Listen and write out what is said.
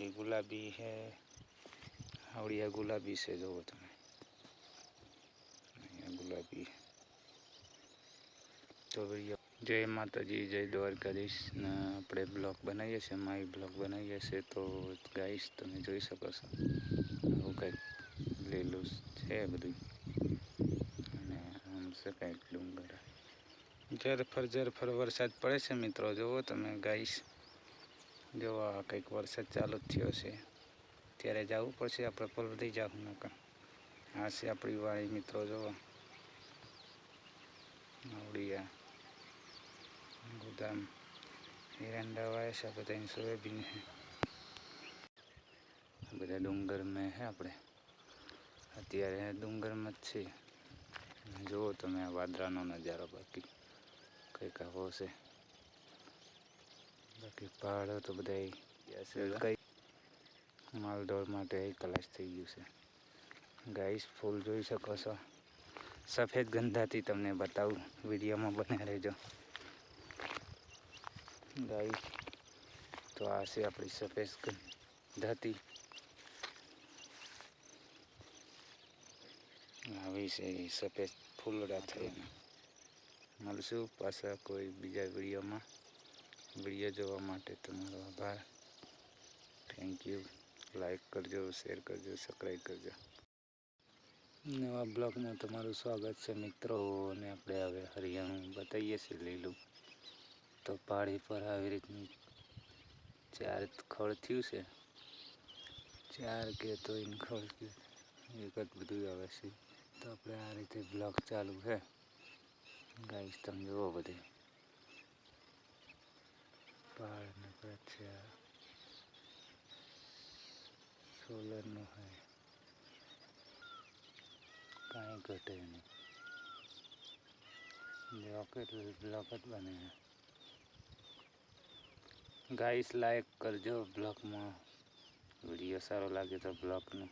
પેલી ગુલાબી હે, આવડિયા ગુલાબી છે જોવો તમે. ગુલાબી તો જય માતાજી, જય દ્વારકાધીશ ને આપણે બ્લોગ બનાવીએ છીએ, માય બ્લોગ બનાવીએ છીએ. તો ગાઈશ તમે જોઈ શકો છો. આવું કંઈક લીલું છે બધું. અને આમ છે કંઈક ડુંગર. જરફર જરફર વરસાદ પડે છે મિત્રો, જુઓ તમે ગાઈશ જો આ કંઈક વરસાદ ચાલુ જ થયો છે, ત્યારે જવું પડશે આપણે પલટી જવું નકા આ છે આપણી વાળી મિત્રો જોવા આવડિયા ગોદામ, એરંડા વાય છે બધા સોયાબીન છે. બધા ડુંગર મેં હે આપણે. અત્યારે ડુંગરમાં જ છે. જુઓ તમે વાદળાનો નજારો બાકી. કંઈક આવો છે. બાકી પહાડો તો બધા માલદોડ માટે કલાશ થઈ ગયું છે. ગાઈસ ફૂલ જોઈ શકો છો. સફેદ ગંધાથી તમને બતાવું. વિડીયોમાં બને રહેજો. ગાઈસ તો આ છે આપણી સફેદ ગંધાતી આવી છે સફેદ ફૂલડા થઈને. મળશું પાછા કોઈ બીજા વિડીયોમાં. વીડિયો જોવા માટે તમારો આભાર. થેન્ક યુ લાઈક કરજો શેર કરજો સબસ્ક્રાઈબ કરજો. નવા બ્લોગમાં તમારું સ્વાગત છે મિત્રો, અને આપણે હવે હરિયાણું બતાવીએ છીએ લીલું. તો પહાડી પર આવી રીતનું ચાર ખળ થયું છે. ચાર કે તો એને ખળ એક જ બધું આવે છે. તો આપણે આ રીતે બ્લોગ ચાલુ છે. ગાઈસ તમે જુઓ બધી. પહાડ નકર છે સોલરનું હોય કાંઈ ઘટે નહીં એટલે બ્લોક જ બને ગાઈસ લાઈક કરજો બ્લોકમાં વીડિયો સારો લાગે તો બ્લોગનું